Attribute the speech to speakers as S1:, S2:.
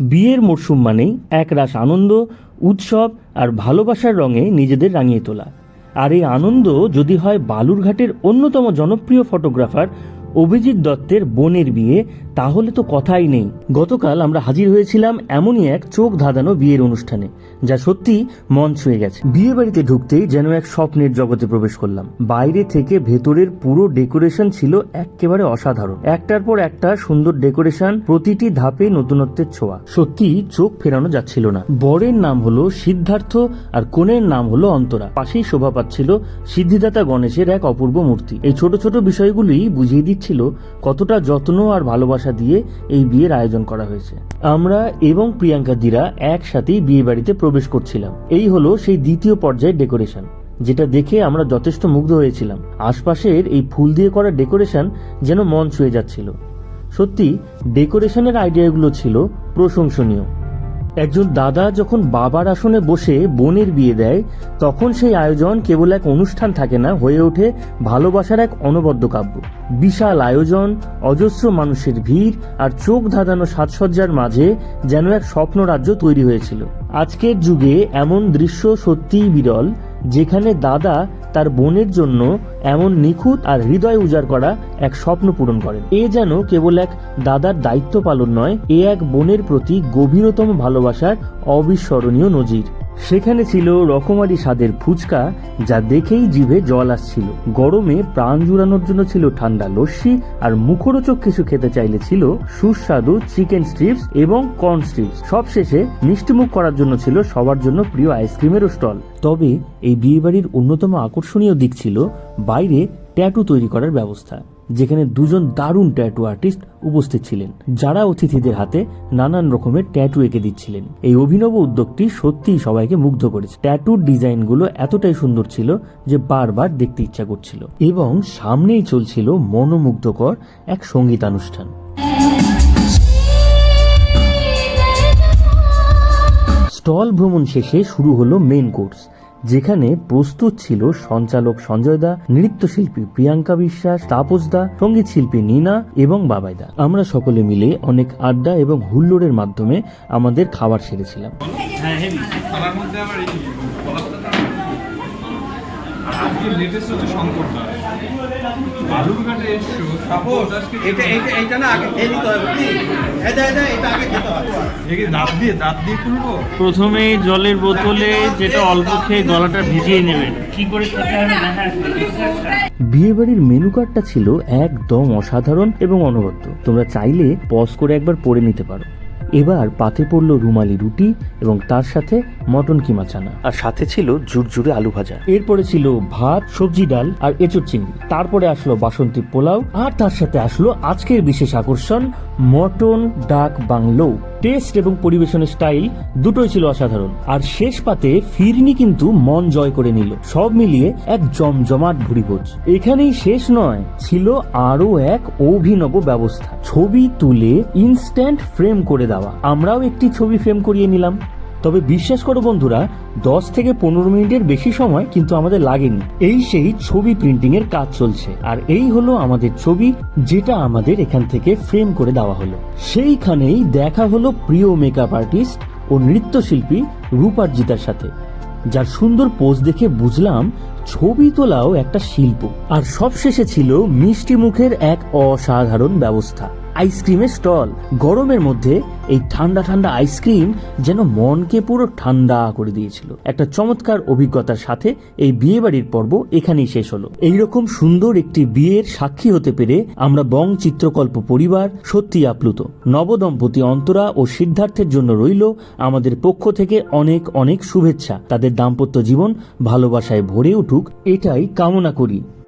S1: বিয়ের মরশুম মানেই একরাশ আনন্দ, উৎসব আর ভালোবাসার রঙে নিজেদের রাঙিয়ে তোলা। আর এই আনন্দ যদি হয় বালুরঘাটের অন্যতম জনপ্রিয় ফটোগ্রাফার অভিজিৎ দত্তের বোনের বিয়ে, তাহলে তো কথাই নেই। গতকাল আমরা হাজির হয়েছিলাম এমনই এক চোখ ধাঁধানো বিয়ের অনুষ্ঠানে, যা সত্যি মন ছুঁয়ে গেছে। বিয়ে বাড়িতে ঢুকতেই যেন এক স্বপ্নের জগতে প্রবেশ করলাম। বাইরে থেকে ভেতরের পুরো ডেকোরেশন ছিল একেবারে অসাধারণ। একটার পর একটা সুন্দর ডেকোরেশন, প্রতিটি ধাপে নতুনত্বের ছোঁয়া। সত্যি চোখ ফেরানো যাচ্ছিল না। বরের নাম হলো সিদ্ধার্থ আর কনের নাম হলো অন্তরা। পাশেই শোভা পাচ্ছিল সিদ্ধিদাতা গণেশের এক অপূর্ব মূর্তি। এই ছোট ছোট বিষয়গুলি বুঝিয়ে দিচ্ছিল কতটা যত্ন আর ভালোবাসা দিয়ে এই বিয়ের আয়োজন করা হয়েছে। আমরা এবং প্রিয়াঙ্কা দিরা একসাথেই বিয়ে বাড়িতে প্রবেশ করছিলাম। এই হলো সেই দ্বিতীয় পর্যায়ের ডেকোরেশন, যেটা দেখে আমরা যথেষ্ট মুগ্ধ হয়েছিলাম। আশপাশের এই ফুল দিয়ে করা ডেকোরেশন যেন মন ছুঁয়ে যাচ্ছিল। সত্যি, ডেকোরেশনের আইডিয়াগুলো ছিল প্রশংসনীয়। একজন দাদা যখন বাবার আসনে বসে বোনের বিয়ে দেয়, তখন সেই আয়োজন কেবল এক অনুষ্ঠান থাকে না, হয়ে ওঠে ভালোবাসার এক অনবদ্য কাব্য। বিশাল আয়োজন, অজস্র মানুষের ভিড় আর চোখ ধাঁধানো সাজসজ্জার মাঝে যেন এক স্বপ্ন রাজ্য তৈরি হয়েছিল। আজকের যুগে এমন দৃশ্য সত্যিই বিরল যেখানে দাদা তার বোনের জন্য এমন নিখুঁত আর হৃদয় উজাড় করা এক স্বপ্ন পূরণ করেন। এ যেন কেবল এক দাদার দায়িত্ব পালন নয়, এ এক বোনের প্রতি গভীরতম ভালোবাসার অবিস্মরণীয় নজির। সেখানে ছিল রকমারি স্বাদের ফুচকা যা দেখেই জিভে জল আসছিল। গরমে প্রাণ জুড়ানোর জন্য ছিল ঠান্ডা লস্যি আর মুখরোচক কিছু খেতে চাইলে ছিল সুস্বাদু চিকেন স্ট্রিপস এবং কর্ন স্ট্রিপস। সবশেষে মিষ্টিমুখ করার জন্য ছিল সবার জন্য প্রিয় আইসক্রিমেরও স্টল। তবে এই বিয়েবাড়ির অন্যতম আকর্ষণীয় দিক ছিল বাইরে ট্যাটু তৈরি করার ব্যবস্থা। যেখানে দুজন দারুণ ট্যাটু আর্টিস্ট উপস্থিত ছিলেন, যারা অতিথিদের হাতে নানান রকমের ট্যাটু এঁকে দিচ্ছিলেন। এই অভিনব উদ্যোগটি সত্যিই সবাইকে মুগ্ধ করেছে। ট্যাটুর ডিজাইনগুলো এতটাই সুন্দর ছিল যে বারবার দেখতে ইচ্ছা করছিল। এবং সামনেই চলছিল মনোমুগ্ধকর এক সঙ্গীতানুষ্ঠান। স্টল ভ্রমণ শেষে শুরু হলো মেন কোর্স যেখানে প্রস্তুত ছিল সঞ্চালক সঞ্জয় দা, নৃত্যশিল্পী প্রিয়াঙ্কা বিশ্বাস, তাপস দা সংগীত শিল্পী নীনা এবং বাবাই দা। আমরা সকলে মিলে অনেক আড্ডা এবং হুল্লোড়ের মাধ্যমে আমাদের খাবার সেরেছিলাম।
S2: আজকে লেটেস্ট হচ্ছে শঙ্করদা বালুরঘাটে এসছো
S3: এটা এটা এটা না আগে খেয়ে নিতে হবে এটা এটা এটা আগে খেতে হবে।
S2: দাঁত দিয়ে দাঁত দিয়ে খুলবো?
S1: প্রথমে জলের বোতলে যেটা অল্প খেয়ে গলাটা ভিজিয়ে নেবেন। কি করে বিয়ে বাড়ির মেনু কার্ডটা ছিল একদম অসাধারণ এবং অনবদ্য। তোমরা চাইলে পজ করে একবার পড়ে নিতে পারো। এবার পাতে পড়ল রুমালি রুটি এবং তার সাথে মটন কিমা চানা। আর সাথে ছিল জুরজুরে আলু ভাজা। এরপরে ছিল ভাত সবজি ডাল আর এঁচড় চিংড়ি। তারপরে আসলো বাসন্তী পোলাও আর তার সাথে আসলো আজকের বিশেষ আকর্ষণ মটন, ডাক, বাংলো, টেস্ট এবং পরিবেশনের স্টাইল দুটোই ছিল অসাধারণ। আর শেষ পাতে ফিরনি কিন্তু মন জয় করে নিল। সব মিলিয়ে এক জমজমাট ভুরিভোজ। এখানেই শেষ নয়, ছিল আরও এক অভিনব ব্যবস্থা। ছবি তুলে ইনস্ট্যান্ট ফ্রেম করে দেওয়া। আমরাও একটি ছবি ফ্রেম করিয়ে নিলাম। তবে বিশ্বাস করো বন্ধুরা, দশ থেকে পনেরো মিনিটের বেশি সময় কিন্তু আমাদের লাগেনি। এই সেই ছবি প্রিন্টিং এর কাজ চলছে। আর এই হলো আমাদের ছবি, যেটা আমাদের এখান থেকে ফ্রেম করে দেওয়া হলো। সেইখানেই দেখা হলো প্রিয় মেকআপ আর্টিস্ট ও নৃত্যশিল্পী রূপার্জিতার সাথে। যার সুন্দর পোজ দেখে বুঝলাম, ছবি তোলাও একটা শিল্প। আর সবশেষে ছিল মিষ্টি মুখের এক অসাধারণ ব্যবস্থা। আইসক্রিমের স্টল গরমের মধ্যে এই ঠান্ডা ঠান্ডা আইসক্রিম যেন মনকে পুরো ঠান্ডা করে দিয়েছিল। একটা চমৎকার অভিজ্ঞতার সাথে এই বিয়ে বাড়ির পর্ব এখানেই শেষ হলো। এইরকম সুন্দর একটি বিয়ের সাক্ষী হতে পেরে আমরা বং চিত্রকল্প পরিবার সত্যি আপ্লুত। নবদম্পতি অন্তরা ও সিদ্ধার্থের জন্য রইল আমাদের পক্ষ থেকে অনেক অনেক শুভেচ্ছা। তাদের দাম্পত্য জীবন ভালোবাসায় ভরে উঠুক, এটাই কামনা করি।